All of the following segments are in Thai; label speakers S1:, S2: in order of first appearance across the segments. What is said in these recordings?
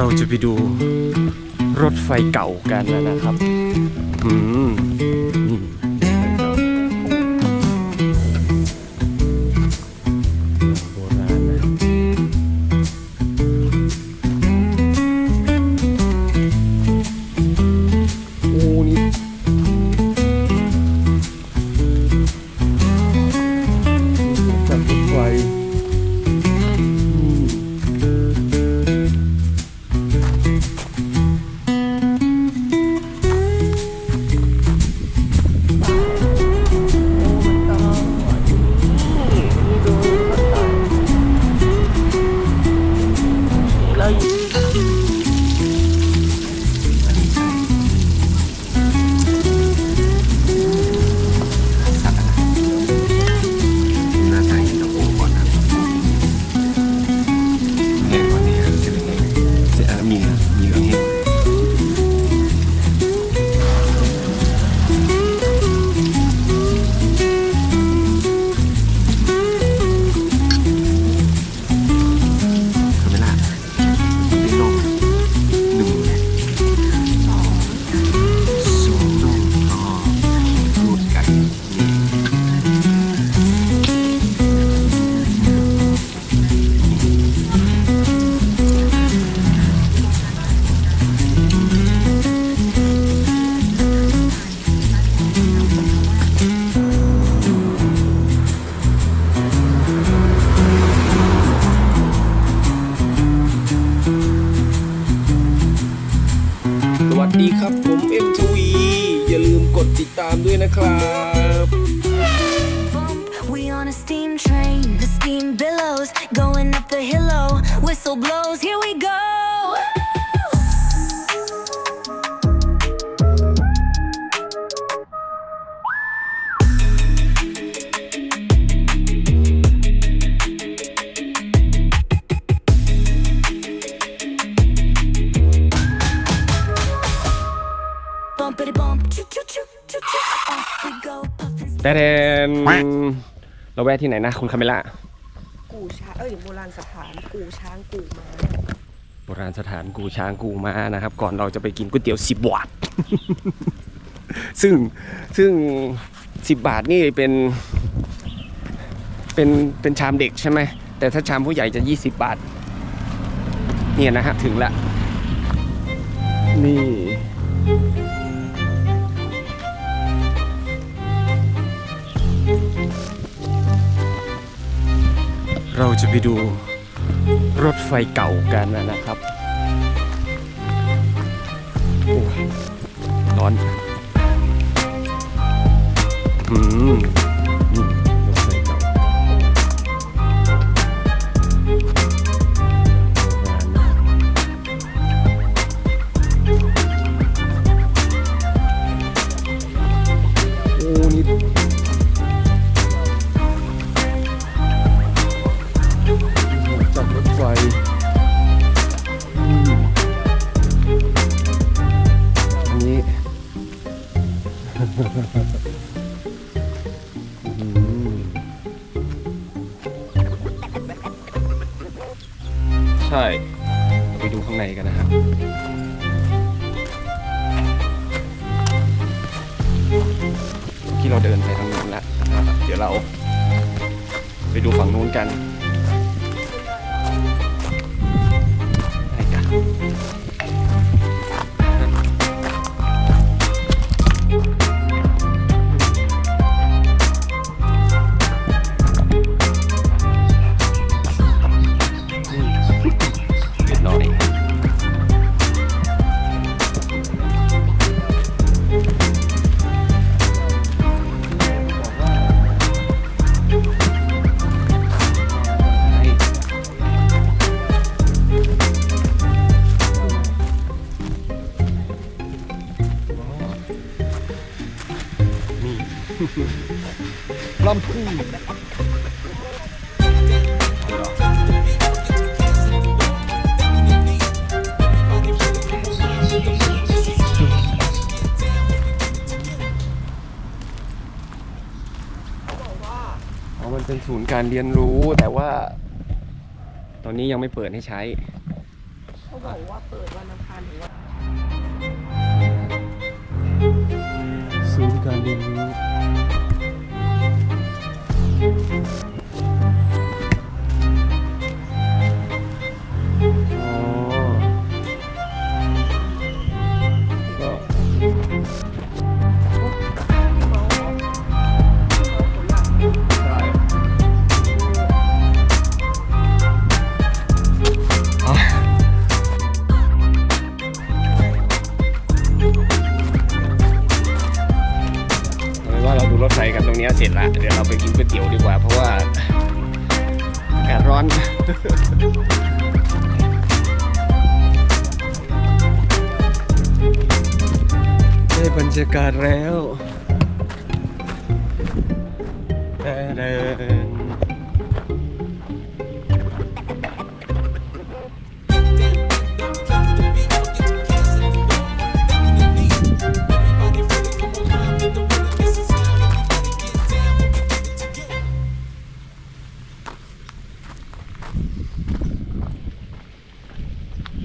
S1: เราจะไปดูรถไฟเก่ากันนะครับ อืม
S2: แต่
S1: แดนเราแวะที่ไหนนะคุณคาเมล่า
S3: กู่ช้างเอ้ยโบราณสถานกู่ช้างกู่ม้า
S1: โบราณสถานกูช้างกูม้านะครับ ก่อนเราจะไปกินก๋วยเตี๋ยวสิบบาท ซึ่งซึ่งสิบบาทนี่เป็น เป็นเป็นชามเด็กใช่ไหมแต่ถ้าชามผู้ใหญ่จะยี่สิบบาท เนี่ยนะฮะถึงละนี่ เราจะไปดูรถไฟเก่ากันนะครับโอ้ยร้อน อืม เราเดินไปทางนู้นแล้วนะครับเดี๋ยวเราไปดูฝั่งนู้นกัน ลำพูนอ๋อมันเป็นศูนย์การเรียนรู้แต่ว่า ตอนนี้ยังไม่เปิดให้ใช้
S3: เขาเขาบอกว่าเปิดวันอังคารถึงวัน
S1: ศูนย์การเรียนรู้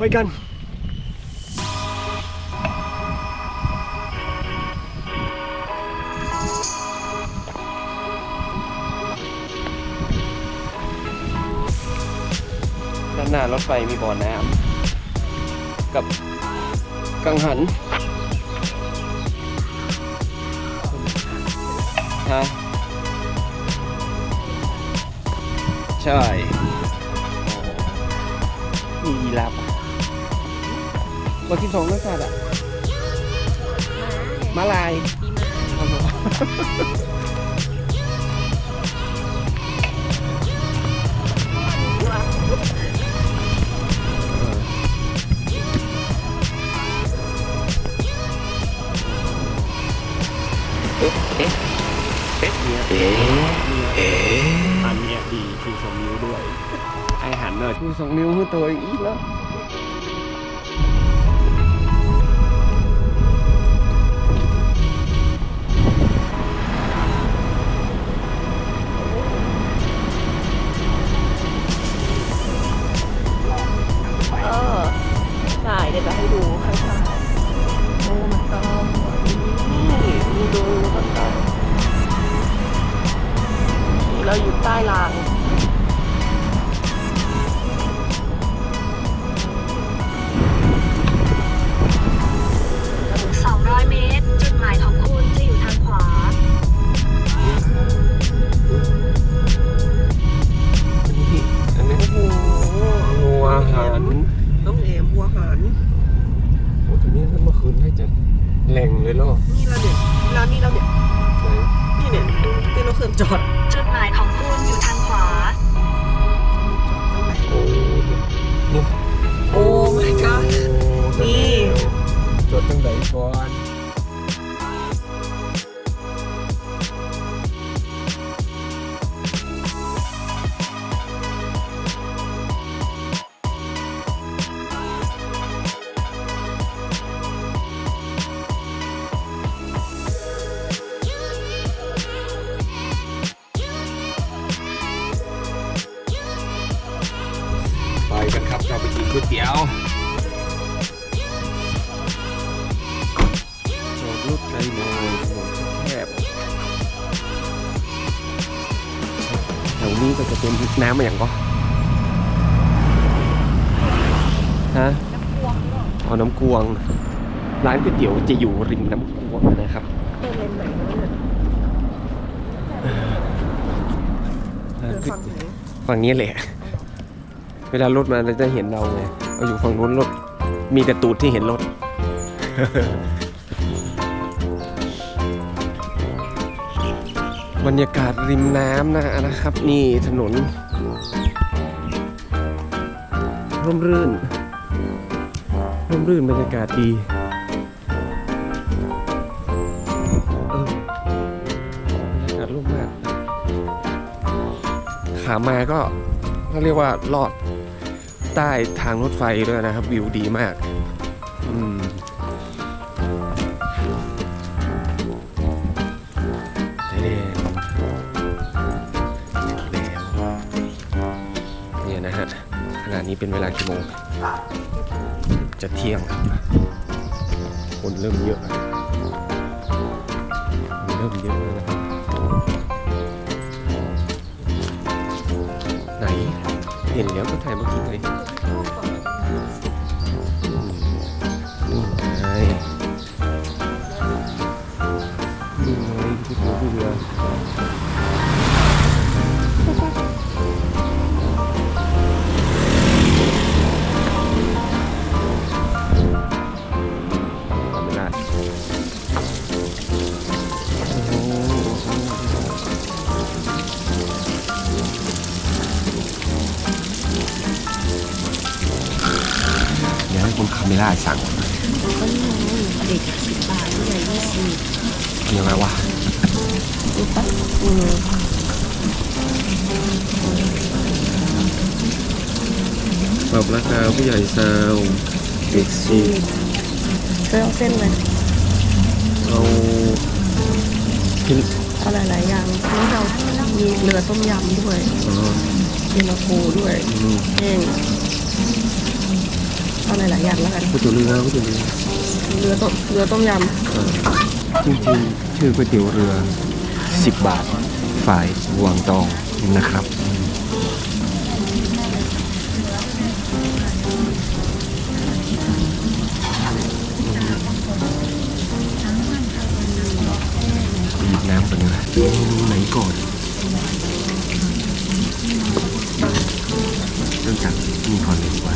S1: ไปกันด้านหน้ารถไฟมีบ่อน้ำกับกังหันฮะใช่ วันที่สองนักสัตว์อะมาลายเอ๊ะ เอ๊ะ เอ๊ะเนี่ยเอ๊ะเอ๊ะอันเนี้ยดีชูสองนิ้วด้วย ไอหันหน่อยชูสองนิ้วให้ตัวอีกแล้ว ก๋วยเตี๋ยวจะอยู่ริมน้ำกวงนะครับ
S3: เป็นเลนไหนะเนี่ยเดินฝั่งน
S1: ฝั่งนี้แหละ เวลารถมาเราจะเห็นเราไงเราอยู่ฝั่งนู้นรถ มีแต่ตูดที่เห็นรถบรรยากาศริมน้ำนะนะครับ นี่ถนน ร่มรื่น ร่มรื่นบรรยากาศดี ขามาก็เขาเรียกว่าลอดใต้ทางรถไฟด้วยนะครับวิวดีมากอืมเด้ถึงแล้วเนี่ยนะฮะขณะนี้เป็นเวลากี่โมง
S2: จะเที่ยง คนเริ่มเยอะ เริ่มเยอะแล้วนะครับ เห็นแล้วก็ถ่ายเมื่อกี้ไง คุณคาเมล่าสั่ง
S3: ก็นี่ไงเด็กสิบบาทผู้ใหญ่ยี่สิบ
S2: ยังไงวะ
S3: รู้ปะอืม
S2: ปรับราคาผู้ใหญ่ซาวเด็กสิบ
S3: เส้นเส้นเลย
S2: เอาขึ้น
S3: เอาหลายๆอย่างนี่เรามีเรือต้มยำด้วย
S2: อ๋อ
S3: เย็นตาโฟด้วย
S2: อืม
S3: แห้ง เอาหลายๆอย่างแล้วกัน
S2: ก๋วยเตี๋ยวเรือก๋วยเตี๋ยวเรือ
S3: เรือต้มเรือต้มย
S2: จริงๆชื่อก๋วยเตี๋ยวเรือ 10 บาท ฝ่ายวังตองนะครับหยิบน้ำก่อนดีกว่าเมนูไหนก่อน เริ่มจากนี่ก่อนเลยดีกว่า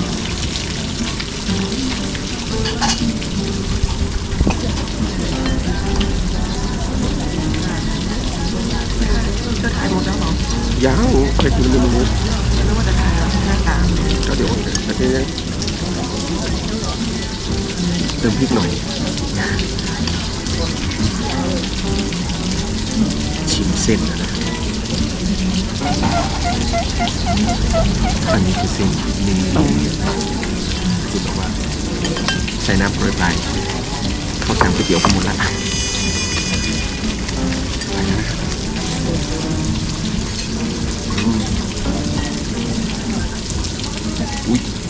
S2: ดดิอ๋อเริ่มจากเวลาเอาเองนะครังไปกินมันนี้ก็เดี๋ยวแต่เดี๋ยวยังเติมพริกหน่อย ชิมเส้นนะนะอันนี้คือเส้นนี่คือแบบว่าใส่น้ำโปรยปเขาสั่งก๋วยเตี๋ยวกันหมดละไปแล้ว อุ้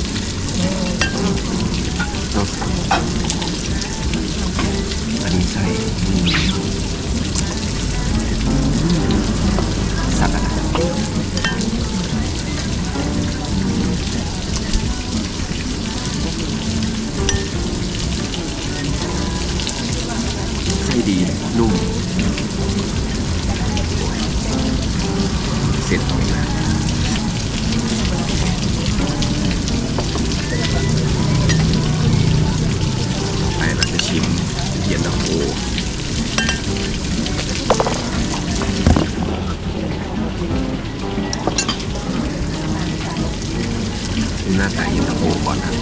S2: หน้าตาเย็นตาโฟก่อนนะ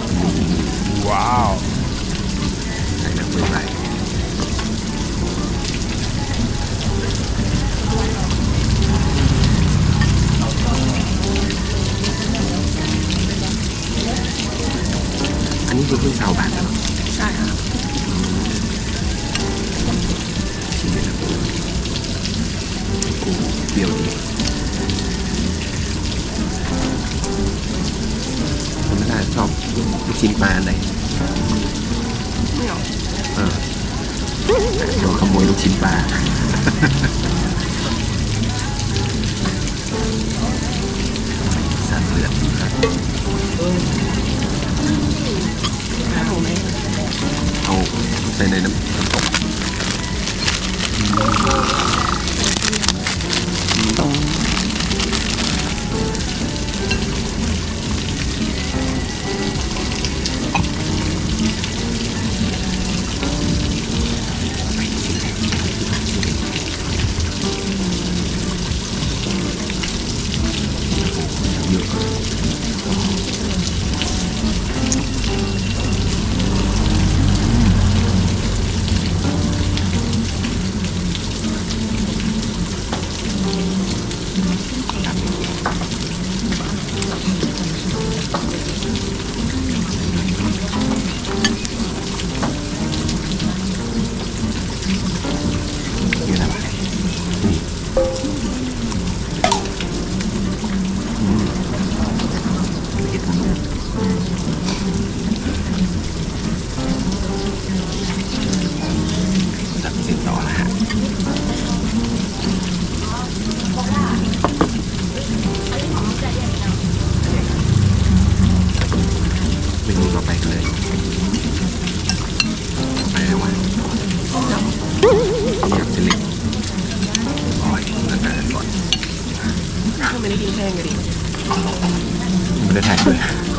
S2: ว้าวใส่น้ำเปลือยอันนี้คือเพิ่งซาวบาทแล้วเหรอ
S3: ใช่ค่ะ
S2: ชิมเลยนะโอ้เปรี้ยวดี ชอบลูกชิ้นปลาอันไหน
S3: ไม่หรอก
S2: เออโดนขโมยลูกชิ้นปลา สัตว์เลือดครับ
S3: ข้าวไหม
S2: เอาใส่ในน้ำน้ำตกต้อง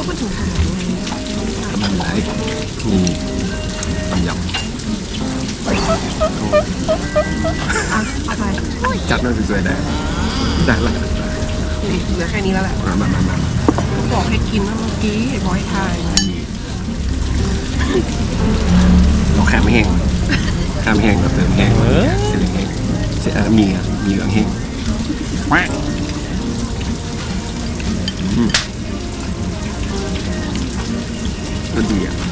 S3: ก็มาถึงขนาดนี้
S2: ทำอะไรนี่ต้มย
S3: อะอะไร
S2: จัดนั่งสวยๆได้ได้ละ
S3: นี่เหลือแค่นี้แล้วแหละ
S2: มามามามา
S3: บอกให้กินเมื่อกี้บอกให้ทาย
S2: เราแคมแห้งแคมแห้งเราเติมแห้งเสียงแห้งเสียมีอะมีเหลืองแห้ง ก็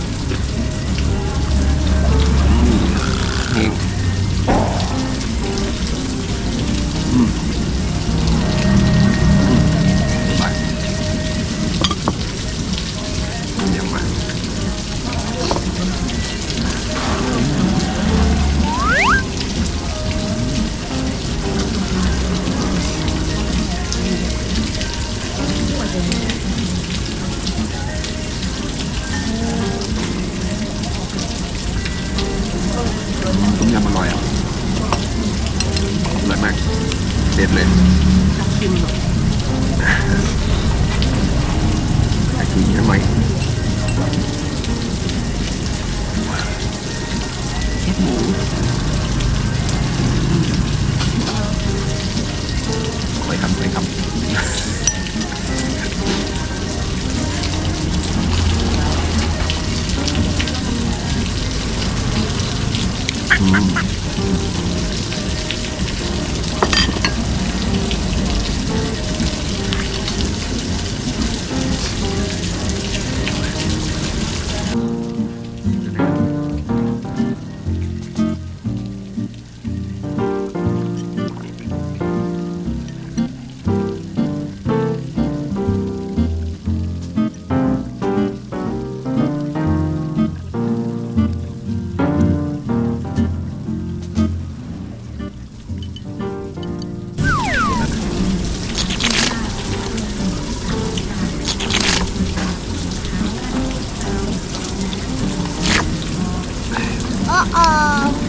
S2: Mm-hmm. กิ
S3: น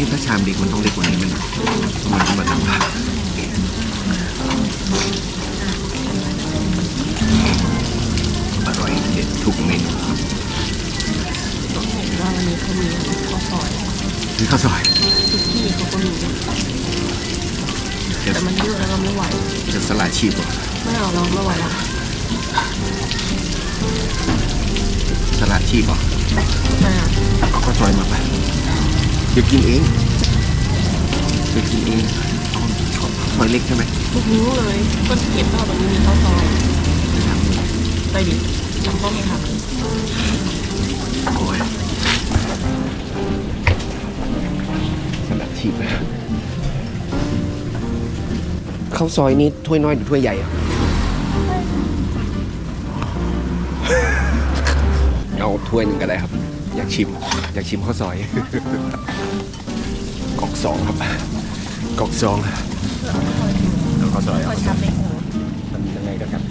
S2: นี่ถ้าชามเด็กมันต้องเล็กกว่านี้มันมันต้องมาทำอร่อยเด็ดทุกเมนูครับ
S3: ต้องเห็นว่าวันนี้เขามีข้าวซอย
S2: นี่ข้าวซอย
S3: ทุกที่เขาก็มี
S2: จะ
S3: แต่มันเยอะแล้วเราไม่ไหว
S2: จะสลายชีพเหรอ
S3: ไม่เอาเราไม่ไหวละ
S2: สลายชีพเหรอ
S3: แม่
S2: เอาข้าวซอยมาไป เดี๋ยวกินเอง เดี๋ยวกินเองเอาข้าวซอยเล็กใช่ไหม
S3: ทุกนิ้วเลยก็เก็บว่าวันนี้มีข้าวซอย
S2: ไปทำเลย
S3: ไปดิจำต้องไหมคะ
S2: โอ้ยสลัดชีพเลย
S1: ข้าวซอยนี่ถ้วยน้อยหรือถ้วยใหญ่อะ
S2: เอาถ้วยหนึ่งก็ได้ครับ อยากชิม อยากชิมข้าวซอย กอกสองครับ กอกสองแล้วข้าวซอย
S1: มันยังไงก็ครับ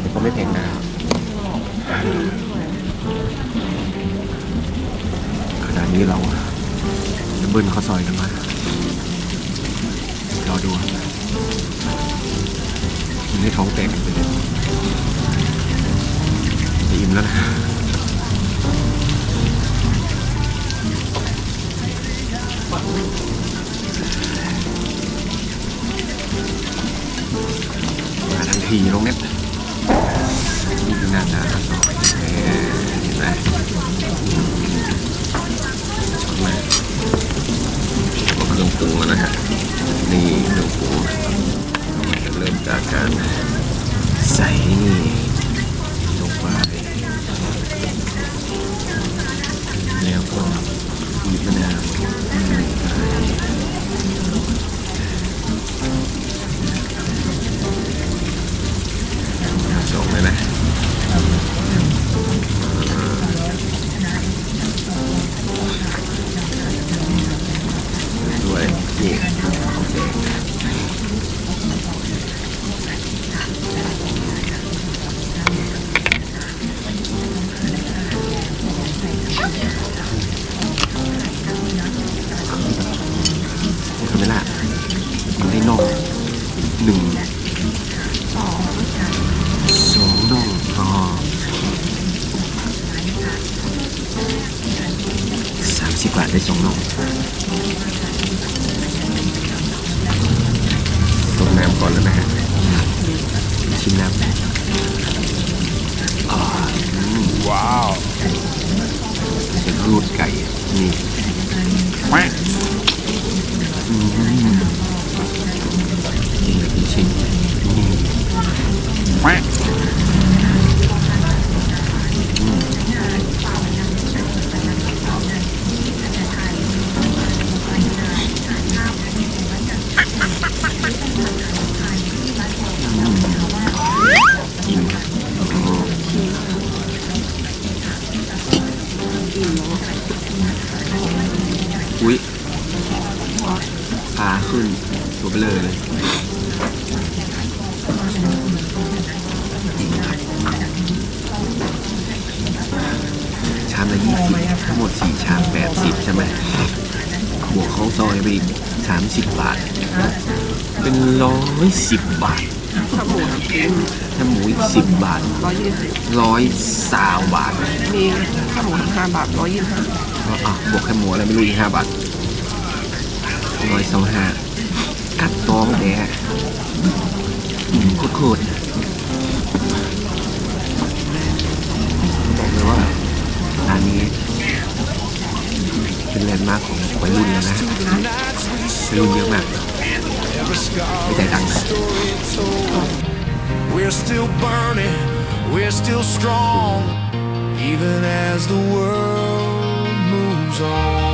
S2: แต่ก็ไม่แพงนะขนาดนี้เราจะเบิ้ลข้าวซอยกันมารอดูมันให้ท้องแตกกันไปเลยอิ่มแล้วนะ มาทันทีตรงเน็ตนี่คือหน้าตาครับ ซอยไปอีกสามสิบบาท เป็นร้อยสิบบาท
S3: ข้าวหมูน้ำจิ้ม
S2: ถ้าหมูอีกสิบบาท
S3: ร้อยยี่สิบ
S2: ร้อยสาวบาท
S3: มีข้าวหมูห้าบาทร้อยยี่สิบห้า
S2: ก็อะบวกแค่หมูอะไรไม่รู้อีกห้าบาทร้อยสองห้ากัดต้องแดะอืมโคตรๆบอกเลยว่าร้านนี้เป็นแลนด์มาร์คของ วัยรุ่นเลยนะวัยรุ่นเยอะมากไม่ใจายตังค์นะ
S4: We're still burning, we're still strong, even as the world moves on.